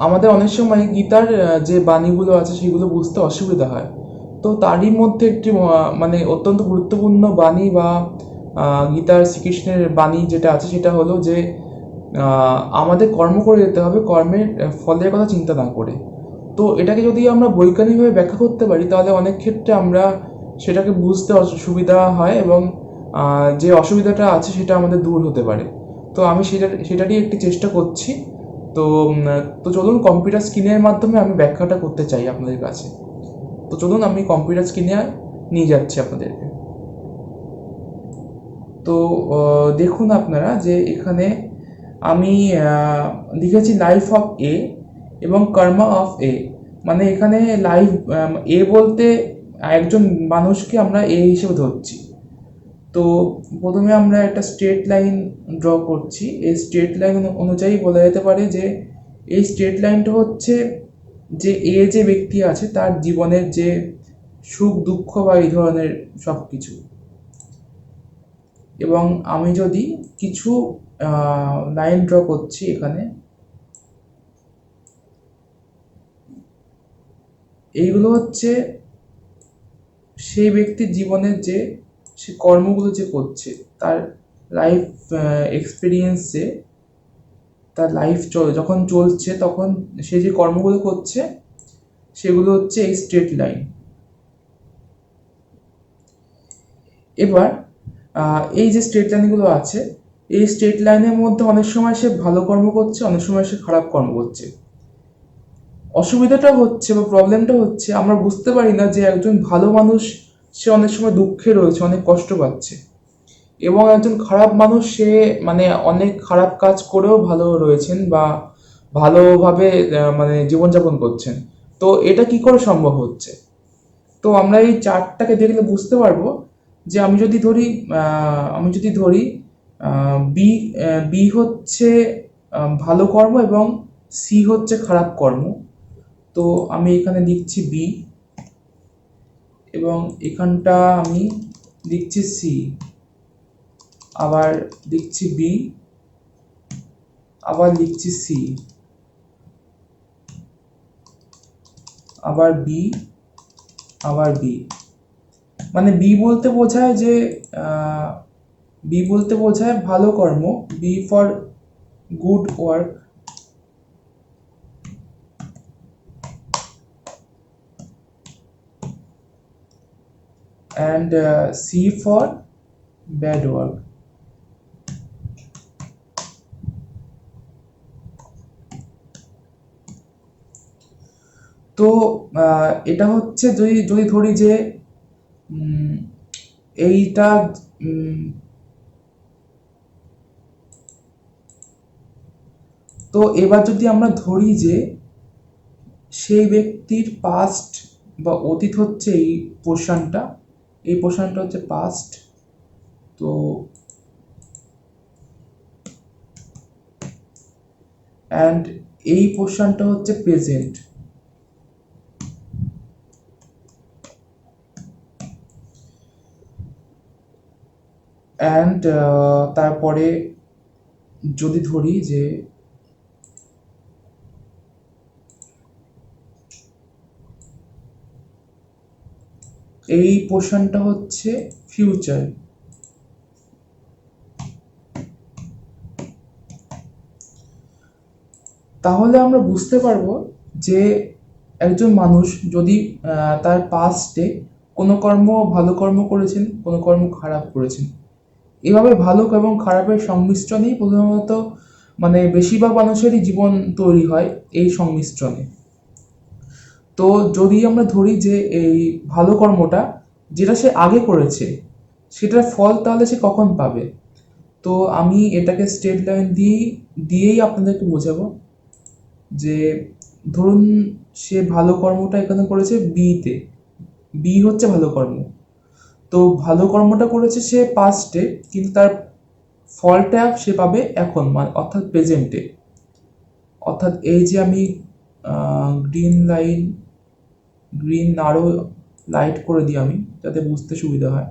আমাদের অনেক সময় গীতার যে বাণীগুলো আছে সেগুলো বুঝতে অসুবিধা হয়। তো তারই মধ্যে একটি মানে অত্যন্ত গুরুত্বপূর্ণ বাণী বা গীতার শ্রীকৃষ্ণের বাণী যেটা আছে সেটা হলো যে আমাদের কর্ম করে যেতে হবে, কর্মের ফলের কথা চিন্তা না করে। তো এটাকে যদি আমরা বৈজ্ঞানিকভাবে ব্যাখ্যা করতে পারি, তাহলে অনেক ক্ষেত্রে আমরা সেটাকে বুঝতে সুবিধা হয় এবং যে অসুবিধাটা আছে সেটা আমাদের দূর হতে পারে। তো আমি সেটা সেটারই একটি চেষ্টা করছি। তো তো চলুন কম্পিউটার স্ক্রিনের মাধ্যমে আমি ব্যাখ্যাটা করতে চাই আপনাদের কাছে। তো চলুন আমি কম্পিউটার স্ক্রিনে নিয়ে যাচ্ছি আপনাদেরকে। তো দেখুন আপনারা যে এখানে আমি লিখেছি লাইফ অফ এ এবং কর্মা অফ এ মানে এখানে লাইফ এ বলতে একজন মানুষকে আমরা এ হিসেবে ধরছি। তো প্রথমে আমরা একটা স্ট্রেট লাইন ড্র করছি। এই স্ট্রেট লাইন অনুযায়ী বলা যেতে পারে যে, এই স্ট্রেট লাইনটা হচ্ছে যে, এ যে ব্যক্তি আছে, তার জীবনের যে সুখ, দুঃখ বা এই ধরনের সব কিছু এবং আমি যদি কিছু লাইন ড্র করছি এখানে, এইগুলো হচ্ছে সেই ব্যক্তির জীবনের যে সে কর্মগুলো যে করছে, তার লাইফ এক্সপিরিয়েন্সে তার লাইফ চল, যখন চলছে তখন সে যে কর্মগুলো করছে, সেগুলো হচ্ছে এই স্ট্রেট লাইন এবার এই যে স্ট্রেট লাইনগুলো আছে, এই স্ট্রেট লাইনের মধ্যে অনেক সময় সে ভালো কর্ম করছে, অনেক সময় সে খারাপ কর্ম করছে। অসুবিধাটা হচ্ছে বা প্রবলেমটা হচ্ছে, আমরা বুঝতে পারি না যে একজন ভালো মানুষ সে অনেক সময় দুঃখে রয়েছে, অনেক কষ্ট পাচ্ছে। এবং একজন খারাপ মানুষ, সে মানে অনেক খারাপ কাজ করেও ভালো রয়েছেন বা ভালোভাবে মানে জীবনযাপন করছেন। তো এটা কি করে সম্ভব হচ্ছে? তো আমরা এই চার্টটাকে দেখলে বুঝতে পারব যে আমি যদি ধরি আমি যদি ধরি বি বি হচ্ছে ভালো কর্ম এবং সি হচ্ছে খারাপ কর্ম। তো আমি এখানে লিখছি বি। এবং এখানটা আমি লিখছি সি আবার লিখছি বি আবার লিখছি সি আবার বি আবার বি মানে বি বলতে বোঝায় যে বি বলতে বোঝায় ভালো কর্ম B for good work and uh, C for bad work. তো এটা হচ্ছে যদি যদি ধরি যে এইটা তো এবার যদি আমরা ধরি যে সেই ব্যক্তির পাস্ট বা অতীত হচ্ছে এই পোর্শনটা এই পোর্শনটা হচ্ছে পাস্ট তো অ্যান্ড এই পোর্শনটা হচ্ছে প্রেজেন্ট অ্যান্ড তারপরে যদি ধরি যে এই পোর্শনটা হচ্ছে ফিউচার তাহলে আমরা বুঝতে পারব যে একজন মানুষ যদি তার পাস্টে কোনো কর্ম ভালো কর্ম করেছেন, কোনো কর্ম খারাপ করেছেন। এভাবে ভালো এবং খারাপের সংমিশ্রণেই প্রধানত মানে বেশিরভাগ মানুষেরই জীবন তৈরি হয় এই সংমিশ্রণে। তো যদি আমরা ধরি যে এই ভালো কর্মটা যেটা সে আগে করেছে, সেটার ফল তাহলে সে কখন পাবে? তো আমি এটাকে স্টেট লাইন দিয়েই দিয়েই আপনাদেরকে বোঝাবো যে ধরুন সে ভালো কর্মটা এখানে করেছে বিতে বি হচ্ছে ভালো কর্ম। তো ভালো কর্মটা করেছে সে পাস্টে কিন্তু তার ফলটা সে পাবে এখন মানে অর্থাৎ প্রেজেন্টে অর্থাৎ এই যে আমি গ্রিন লাইন গ্রিন আরও লাইট করে দিই আমি, যাতে বুঝতে সুবিধা হয়।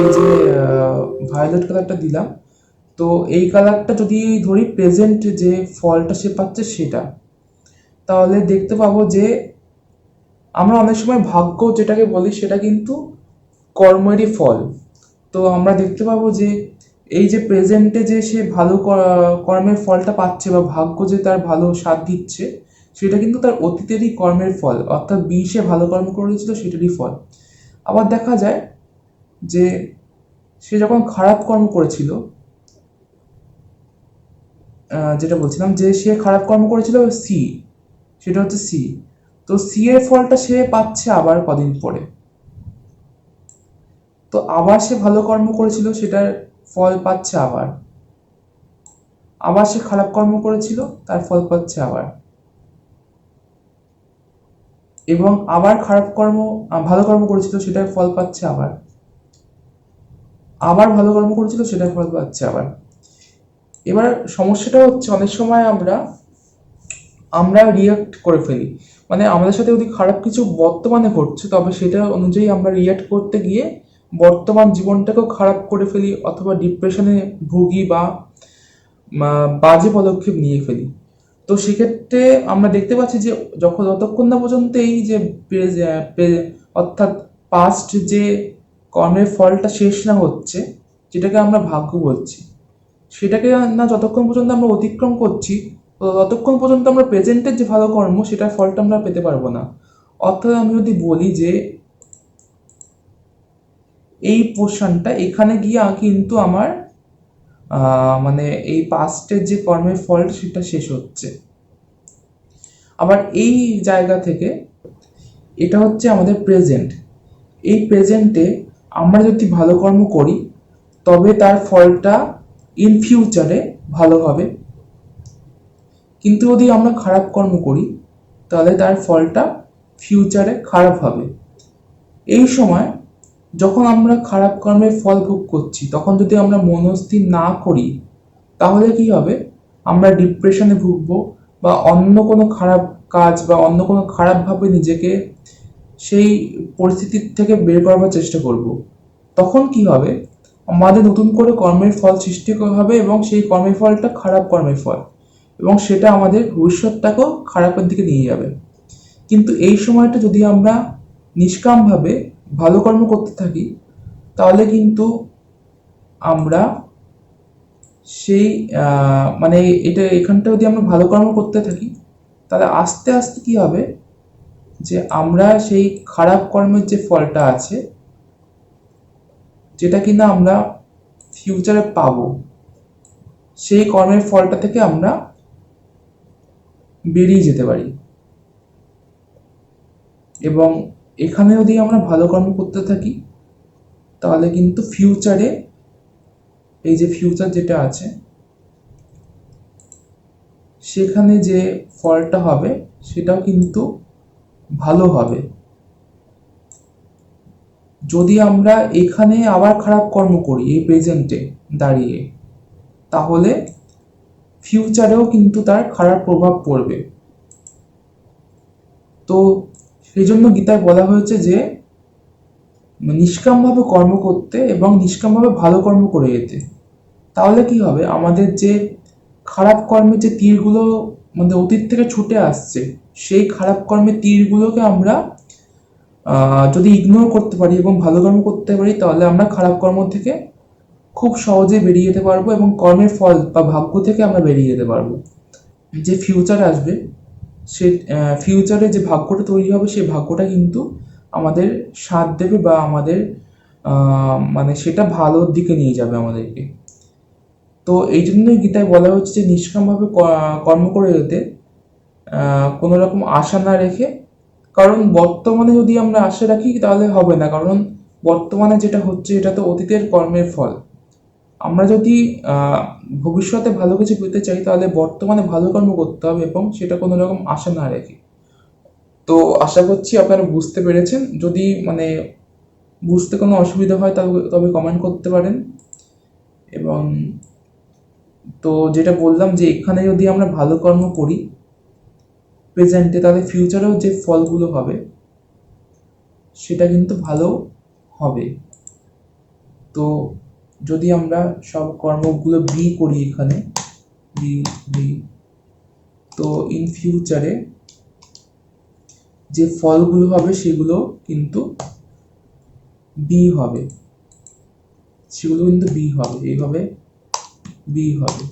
এই যে ভায়োলেট কালারটা দিলাম, তো এই কালারটা যদি ধরি প্রেজেন্ট যে ফলটা সে পাচ্ছে সেটা, তাহলে দেখতে পাবো যে আমরা অনেক সময় ভাগ্য যেটাকে বলি সেটা কিন্তু কর্মেরই ফল। তো আমরা দেখতে পাবো যে এই যে প্রেজেন্টে যে সে ভালো কর্মের ফলটা পাচ্ছে বা ভাগ্য যে তার ভালো সাথ দিচ্ছে, সেটা কিন্তু তার অতীতেরই কর্মের ফল, অর্থাৎ বি সে ভালো কর্ম করেছিল সেটারই ফল। আবার দেখা যায় যে সে যখন খারাপ কর্ম করেছিল যেটা বলছিলাম যে সে খারাপ কর্ম করেছিল সি, সেটা হচ্ছে সি। তো সি এর ফলটা সে পাচ্ছে আবার কদিন পরে। তো আবার সে ভালো কর্ম করেছিল, সেটার ফল পাচ্ছে আবার। আবার সে খারাপ কর্ম করেছিল, তার ফল পাচ্ছে আবার। এবং আবার খারাপ কর্ম ভালো কর্ম করেছিল, সেটার ফল পাচ্ছে আবার। আবার ভালো কর্ম করেছিল, সেটার ফল পাচ্ছে আবার। এবার সমস্যাটা হচ্ছে, অনেক সময় আমরা আমরা রিয়াক্ট করে ফেলি। মানে আমাদের সাথে যদি খারাপ কিছু বর্তমানে ঘটছে, তবে সেটা অনুযায়ী আমরা রিয়াক্ট করতে গিয়ে বর্তমান জীবনটাকেও খারাপ করে ফেলি অথবা ডিপ্রেশনে ভুগি বা বাজে পদক্ষেপ নিয়ে ফেলি। তো সেক্ষেত্রে আমরা দেখতে পাচ্ছি যে, যখন যতক্ষণ না পর্যন্ত এই যে অর্থাৎ পাস্ট যে কর্মের ফলটা শেষ না হচ্ছে, যেটাকে আমরা ভাগ্য বলছি, সেটাকে না যতক্ষণ পর্যন্ত আমরা অতিক্রম করছি ততক্ষণ পর্যন্ত আমরা প্রেজেন্টের যে ভালো কর্ম, সেটার ফলটা আমরা পেতে পারব না। অর্থাৎ আমি যদি বলি যে এই পোর্শনটা এখানে গিয়ে কিন্তু আমার মানে এই পাস্টের যে কর্মের ফল, সেটা শেষ হচ্ছে। আবার এই জায়গা থেকে, এটা হচ্ছে আমাদের প্রেজেন্ট এই প্রেজেন্টে আমরা যদি ভালো কর্ম করি, তবে তার ফলটা ইন ফিউচারে ভালো হবে। কিন্তু যদি আমরা খারাপ কর্ম করি, তাহলে তার ফলটা ফিউচারে খারাপ হবে। এই সময় যখন আমরা খারাপ কর্মের ফল ভোগ করছি, তখন যদি আমরা মনস্থির না করি, তাহলে কি হবে? আমরা ডিপ্রেশনে ভুগবো বা অন্য কোনো খারাপ কাজ বা অন্য কোনো খারাপভাবে নিজেকে সেই পরিস্থিতির থেকে বের করবার চেষ্টা করব। তখন কি হবে? আমাদের নতুন করে কর্মের ফল সৃষ্টি হবে এবং সেই কর্মের ফলটা খারাপ কর্মের ফল এবং সেটা আমাদের ভবিষ্যৎটাকেও খারাপের দিকে নিয়ে যাবে। কিন্তু এই সময়টা যদি আমরা নিষ্কামভাবে ভালো কর্ম করতে থাকি, তাহলে কিন্তু আমরা সেই মানে এটা এখানটা যদি আমরা ভালো কর্ম করতে থাকি, তাহলে আস্তে আস্তে কি হবে যে আমরা সেই খারাপ কর্মের যে ফলটা আছে, যেটা কিনা আমরা ফিউচারে পাব, সেই কর্মের ফলটা থেকে আমরা বেরিয়ে যেতে পারি। এবং এখানে যদি আমরা ভালো কর্ম করতে থাকি, তাহলে কিন্তু ফিউচারে এই যে ফিউচার যেটা আছে, সেখানে যে ফলটা হবে, সেটাও কিন্তু ভালো হবে। যদি আমরা এখানে আবার খারাপ কর্ম করি, এই প্রেজেন্টে দাঁড়িয়ে, তাহলে ফিউচারেও কিন্তু তার খারাপ প্রভাব পড়বে। তো সেই জন্য গীতায় বলা হয়েছে যে, নিষ্কামভাবে কর্ম করতে এবং নিষ্কামভাবে ভালো কর্ম করে যেতে। তাহলে কি হবে? আমাদের যে খারাপ কর্মের যে তীরগুলো মানে অতীত থেকে ছুটে আসছে, সেই খারাপ কর্মের তীরগুলোকে আমরা যদি ইগনোর করতে পারি এবং ভালো কর্ম করতে পারি, তাহলে আমরা খারাপ কর্ম থেকে খুব সহজে বেরিয়ে যেতে পারব এবং কর্মের ফল বা ভাগ্য থেকে আমরা বেরিয়ে যেতে পারব। যে ফিউচার আসবে সে ফিউচারে যে ভাগ্যটা তৈরি হবে সেই ভাগ্যটা কিন্তু আমাদের সাথ দেবে বা আমাদের মানে সেটা ভালোর দিকে নিয়ে যাবে আমাদেরকে। তো এই জন্যই গীতায় বলা হচ্ছে যে নিষ্কামভাবে কর্ম করে যেতে কোনো রকম আশা না রেখে, কারণ বর্তমানে যদি আমরা আশা রাখি তাহলে হবে না, কারণ বর্তমানে যেটা হচ্ছে এটা তো অতীতের কর্মের ফল। আমরা যদি ভবিষ্যতে ভালো কিছু পেতে চাই, তাহলে বর্তমানে ভালো কর্ম করতে হবে এবং সেটা কোনো রকম আশা না রেখে। তো আশা করছি আপনারা বুঝতে পেরেছেন। যদি মানে বুঝতে কোনো অসুবিধা হয় তবে কমেন্ট করতে পারেন। এবং তো যেটা বললাম যে, এখানে যদি আমরা ভালো কর্ম করি প্রেজেন্টে তাহলে ফিউচারেও যে ফলগুলো হবে, সেটা কিন্তু ভালো হবে। তো যদি আমরা সব কর্মগুলো বি করি এখানে বি বি তো ইন ফিউচারে যে ফলগুলো হবে সেগুলো কিন্তু বি হবে। সেগুলো কিন্তু বি হবে, এইভাবে বি হবে।